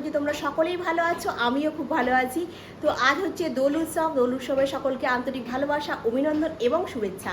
করছি তোমরা সকলেই ভালো আছো, আমিও খুব ভালো আছি। তো আজ হচ্ছে দোল উৎসব, দোল উৎসবে সকলকে আন্তরিক ভালোবাসা, অভিনন্দন এবং শুভেচ্ছা।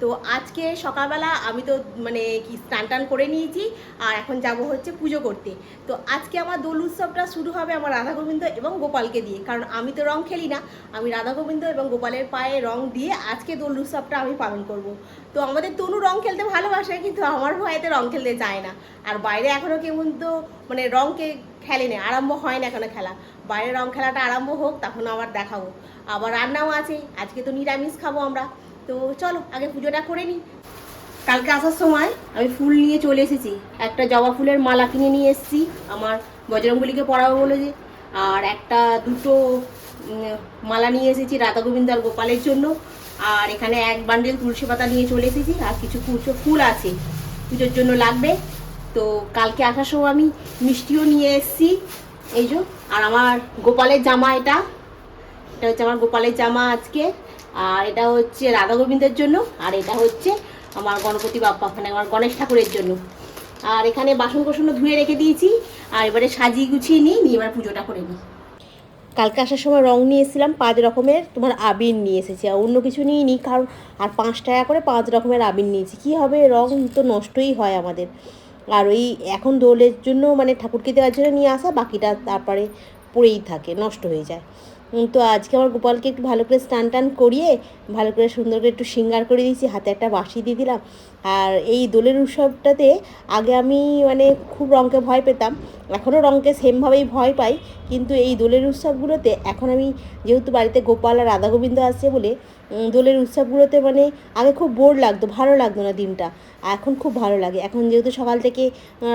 তো আজকে সকালবেলা আমি তো মানে কি স্নান টান করে নিয়েছি, আর এখন যাব হচ্ছে পুজো করতে। তো আজকে আমার দোল উৎসবটা শুরু হবে আমার রাধা গোবিন্দ এবং গোপালকে দিয়ে, কারণ আমি তো রং খেলি না, আমি রাধা গোবিন্দ এবং গোপালের পায়ে রং দিয়ে আজকে দোল উৎসবটা আমি পালন করব। তো আমাদের তনু রং খেলতে ভালোবাসে, কিন্তু আমার ভয়েতে রং খেলতে চায় না। আর বাইরে এখনও কেমন তো মানে রংকে খেলেনি, আরম্ভ হয় না এখনও খেলা। বাইরে রং খেলাটা আরম্ভ হোক, তখন আবার দেখাবো। আবার রান্নাও আছে, আজকে তো নিরামিষ খাব আমরা। তো চলো, আগে পুজোটা করে নিই। কালকে আসার সময় আমি ফুল নিয়ে চলে এসেছি। একটা জবা ফুলের মালা কিনে নিয়ে এসেছি, আমার বজরঙ্গলিকে পরাবো বলে যে। আর একটা দুটো মালা নিয়ে এসেছি রাধা গোবিন্দ আর গোপালের জন্য। আর এখানে এক বান্ডেল তুলসী পাতা নিয়ে চলে এসেছি, আর কিছু কুচো ফুল আছে। পুজোর জন্য লাগবে। তো কালকে আসার সময় আমি মিষ্টিও নিয়ে এসেছি। এই যে, আর আমার গোপালের জামা এটা। এটা হচ্ছে আমার গোপালের জামা আজকে। আর এটা হচ্ছে রাধা গোবিন্দের জন্য, আর এটা হচ্ছে আমার গণপতি বাপ্পা মানে আমার গণেশ ঠাকুরের জন্য। আর এখানে বাসন কোসনও ধুয়ে রেখে দিয়েছি, আর এবারে সাজিয়ে গুছিয়ে নিই নিয়ে এবার পুজোটা করে নিই। কালকে আসার সময় রং নিয়ে এসেছিলাম, পাঁচ রকমের তোমার আবির নিয়ে এসেছি, আর অন্য কিছু নিয়ে নিই কারণ আর পাঁচ টাকা করে পাঁচ রকমের আবির নিয়েছি। কী হবে? রং তো নষ্টই হয় আমাদের। আর ওই এখন দোলের জন্য মানে ঠাকুরকে দেওয়ার জন্য নিয়ে আসা, বাকিটা তারপরে পড়েই থাকে, নষ্ট হয়ে যায়। তো আজকে আমার গোপালকে একটু ভালো করে স্নান টান করিয়ে, ভালো করে সুন্দর করে একটু সিঙ্গার করে দিয়েছি, হাতে একটা বাঁশি দিয়ে দিলাম। আর এই দোলের উৎসবটাতে আগে আমি মানে খুব রঙকে ভয় পেতাম এখনও রঙকে সেমভাবেই ভয় পাই, কিন্তু এই দোলের উৎসবগুলোতে এখন আমি যেহেতু বাড়িতে গোপাল আর রাধা গোবিন্দ আছে বলে দোলের উৎসবগুলোতে মানে আগে খুব বোর লাগতো, ভালো লাগতো না দিনটা এখন খুব ভালো লাগে। এখন যেহেতু সকাল থেকে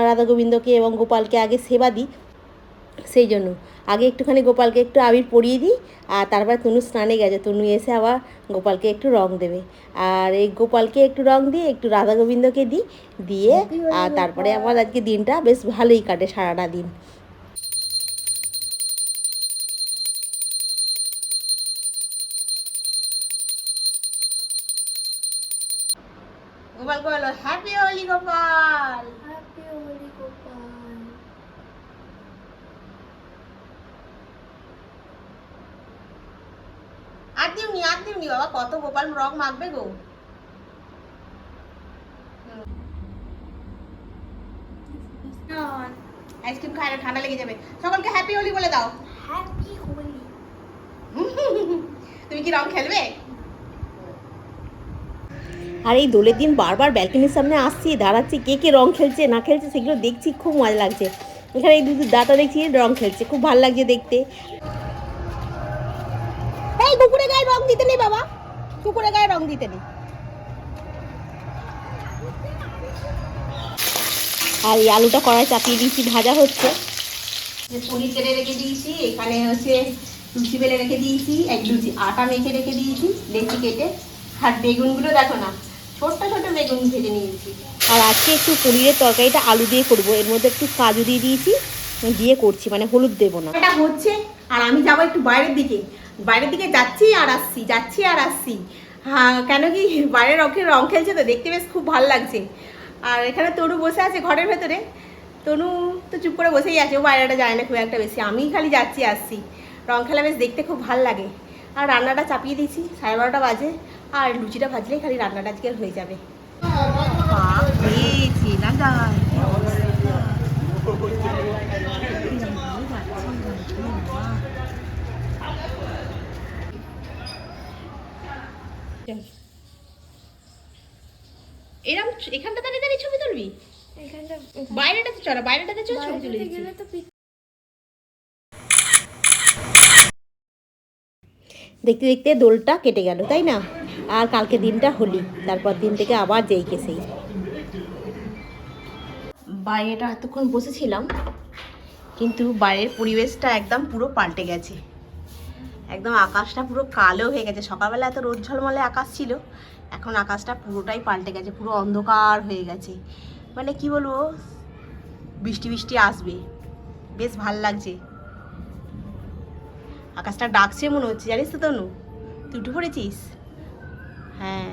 রাধা গোবিন্দকে এবং গোপালকে আগে সেবা দিই সেই জন্য। আগে একটুখানি গোপালকে একটু আবির পরিয়ে দিই আর তারপর তনু স্নানে গেছে। তনু এসে আবার গোপালকে একটু রং দেবে। আর এই গোপালকে একটু রং দিয়ে একটু রাধা গোবিন্দকে দিই দিয়ে আর তারপরে আমার আজকে দিনটা বেশ ভালোই কাটে সারাটা দিন। গোপাল বলো হ্যাপি হোলি গোপাল হ্যাপি হোলি গোপাল আর দিওনি আর দিওনি বাবা কত গোপাল রং মাখবে গো। আইসক্রিম খায় ঠান্ডা লেগে যাবে। সকলকে হ্যাপি হোলি বলে দাও। হ্যাপি হোলি। তুমি কি রং খেলবে? আর এই দোলের দিন বারবার ব্যালকনির সামনে আসছি দাঁড়াচ্ছি কে কে রং খেলছে না খেলছে সেগুলো দেখছি খুব মজা লাগছে। এখানে এই দুটো দাঁতা দেখছি রং খেলছে খুব ভালো লাগছে দেখতে। এই কুকুরে গায়ে রং দিতে নেই বাবা। কুকুরে গায়ে রং দিতে নেই আর এই আলুটা কড়াই চাপিয়ে দিয়েছি ভাজা হচ্ছে। পনির তেলে রেখে দিয়েছি এখানে হচ্ছে লুচি বেলে রেখে দিয়েছি এক লুচি আটা মেখে রেখে দিয়েছি লেচি কেটে। আর বেগুনগুলো দেখো না ছোট্ট ছোট্ট বেগুন ভেজে নিয়েছি। আর আজকে একটু পনিরের তরকারিটা আলু দিয়ে করব এর মধ্যে একটু কাজু দিয়ে দিয়েছি দিয়ে করছি মানে হলুদ দেবো না। এটা হচ্ছে আর আমি যাব একটু বাইরের দিকে। বাইরের দিকে যাচ্ছি আর আসছি, যাচ্ছি আর আসছি। হ্যাঁ কেন কি বাইরের রঙের রং খেলছে তো, দেখতে বেশ খুব ভালো লাগছে। আর এখানে তনু বসে আছে ঘরের ভেতরে। তনু তো চুপ করে বসেই আছে, ও বাইরেটা যায় না খুব একটা বেশি। আমি খালি যাচ্ছি, আসছি। রং খেলা বেশ দেখতে খুব ভালো লাগে। আর রান্নাটা চাপিয়ে দিয়েছি, সাড়ে বারোটা বাজে। আর লুচিটা ভাজলেই খালি রান্নাটা আজকে হয়ে যাবে। এরম এখানটা দাঁড়িয়ে দাঁড়িয়ে ছবি তুলবি? এখানটা বাইরেটাতে চলো বাইরেটাতে চল ছবি তুলে গেলে তো দেখতে দেখতে দোলটা কেটে গেল তাই না? আর কালকে দিনটা হোলি তারপর দিন থেকে আবার যেই কে সেই। বাইরেটা এতক্ষণ বসেছিলাম কিন্তু বাইরের পরিবেশটা একদম পুরো পাল্টে গেছে। একদম আকাশটা পুরো কালো হয়ে গেছে। সকালবেলা এত রোদ ঝলমলে আকাশ ছিল, এখন আকাশটা পুরোটাই পাল্টে গেছে, পুরো অন্ধকার হয়ে গেছে। মানে কি বলব, বৃষ্টি বৃষ্টি আসবে, বেশ ভালো লাগছে। আকাশটা ডাকছে মনে হচ্ছে, জানিস তো তনু, তুই উঠে পড়েছিস? হ্যাঁ।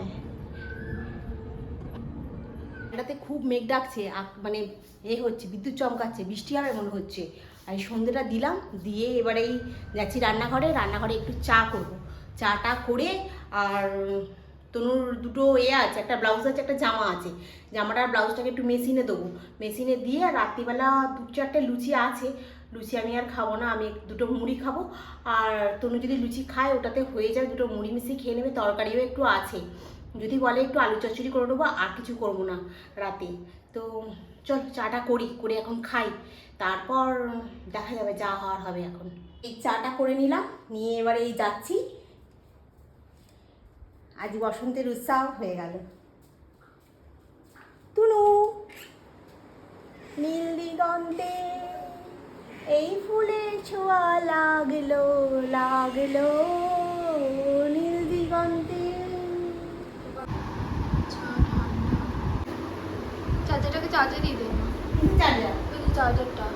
এটাতে খুব মেঘ ডাকছে মানে এ হচ্ছে, বিদ্যুৎ চমকাচ্ছে, বৃষ্টি হবে মনে হচ্ছে। এই সন্ধেটা দিলাম, দিয়ে এবারে এই যাচ্ছি রান্নাঘরে রান্নাঘরে একটু চা করব। চাটা করে আর তনুর দুটো এ আছে, একটা ব্লাউজ আছে, একটা জামা আছে। জামাটা আর ব্লাউজটাকে একটু মেশিনে দেবো। মেশিনে দিয়ে আর রাত্রিবেলা দু চারটে লুচি আছে। লুচি আমি আর খাব না, আমি দুটো মুড়ি খাব। আর তনু যদি লুচি খায়, ওটাতে হয়ে যায় দুটো মুড়ি মিশিয়ে খেয়ে নেবে, তরকারিও একটু আছে। যদি বলে একটু আলু চচ্চড়ি করে নেব, আর কিছু করব না রাতে। তো চল চাটা করি, করে এখন খাই। তারপর দেখা যাবে যা হওয়ার হবে এখন। এই চাটা করে নিলাম, নিয়ে এবারে এই যাচ্ছি। আজ বসন্তের উৎসাহ হয়ে গেল। তুনু নীল দিগন্তে, এই ফুলের ছোঁয়া লাগল লাগল। নীল দিগন্তে চার্জে দিয়ে দেবো। চার্জার চার্জারটা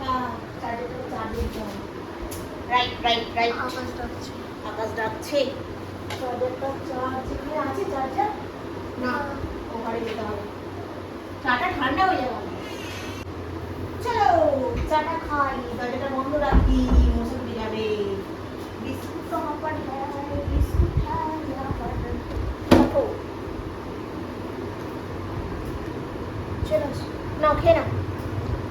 হ্যাঁ চার্জারটা চার্জের জন্য রাইট রাইট রাইট আকাশ ডাকছে। আকাশ ডাকছে। চার্জারটা চার্জ এখানে আছে চার্জার না। ওখানে যেতে হবে। চাটা ঠান্ডা হয়ে যাবে। চলো চাটা খাই। দরজাটা বন্ধ রাখি। মশা উঠে যাবে বিস্কুট তো আমার হ্যাঁ বিস্কুট হ্যাঁ দেখো চলো নাও খেয়ে নাও।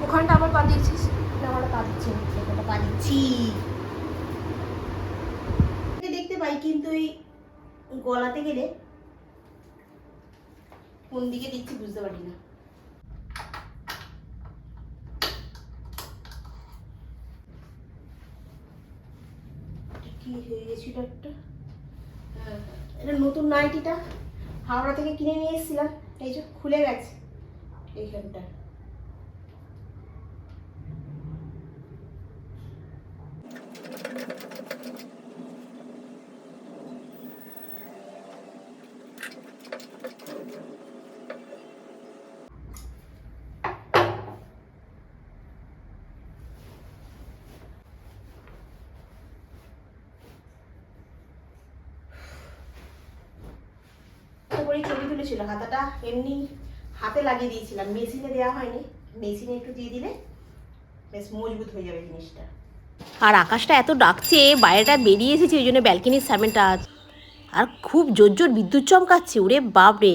ওখানটা আবার পা দিয়েছিস? না আমার পা দিচ্ছি সেখানে পা দিচ্ছি। দেখতে পাই কিন্তু এই গলাতে গেলে কোন দিকে দিচ্ছি বুঝতে পারি না। কি হয়ে গেছিল একটা? হ্যাঁ, এটা নতুন নাইটিটা। হাওড়া থেকে কিনে নিয়ে এসেছিলাম এই যে খুলে গেছে। এইখানটা তো করেই ছবি তুলেছিল হাতাটা এমনি হাতে লাগিয়ে দিয়েছিলাম। মেশিনে দেওয়া হয়নি। মেশিনে একটু দিয়ে দিলে বেশ মজবুত হয়ে যাবে জিনিসটা। আর আকাশটা এত ডাকছে বাইরেটা বেরিয়ে এসেছে ওই জন্য ব্যালকনির সামনেটা। আর খুব জোর জোর বিদ্যুৎ চমকাচ্ছে ওরে বাপরে।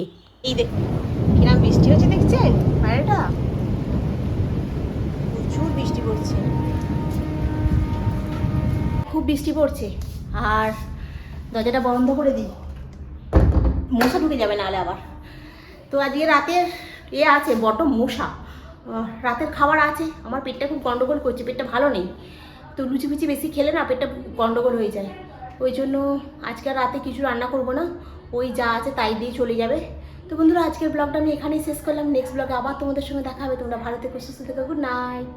এই দেখুন কিরম বৃষ্টি হচ্ছে দেখছেন? বাইরেটা? প্রচুর বৃষ্টি পড়ছে। খুব বৃষ্টি পড়ছে। আর দরজাটা বন্ধ করে দিই মশা ঢুকে যাবে নাহলে আবার। তো আজকে রাতের এ আছে বড্ড মশা। রাতের খাবার আছে। আমার পেটটা খুব গন্ডগোল করছে, পেটটা ভালো নেই। তো লুচি ফুচি বেশি খেলে না পেটটা গন্ডগোল হয়ে যায়। ওই জন্য আজকে রাতে কিছু রান্না করব না। ওই যা আছে তাই দিয়ে চলে যাবে। তো বন্ধুরা, আজকের ব্লগটা আমি এখানেই শেষ করলাম। নেক্সট ব্লগে আবার তোমাদের সঙ্গে দেখা হবে। তোমরা ভালো থেকো, সুস্থ থেকো গুড নাইট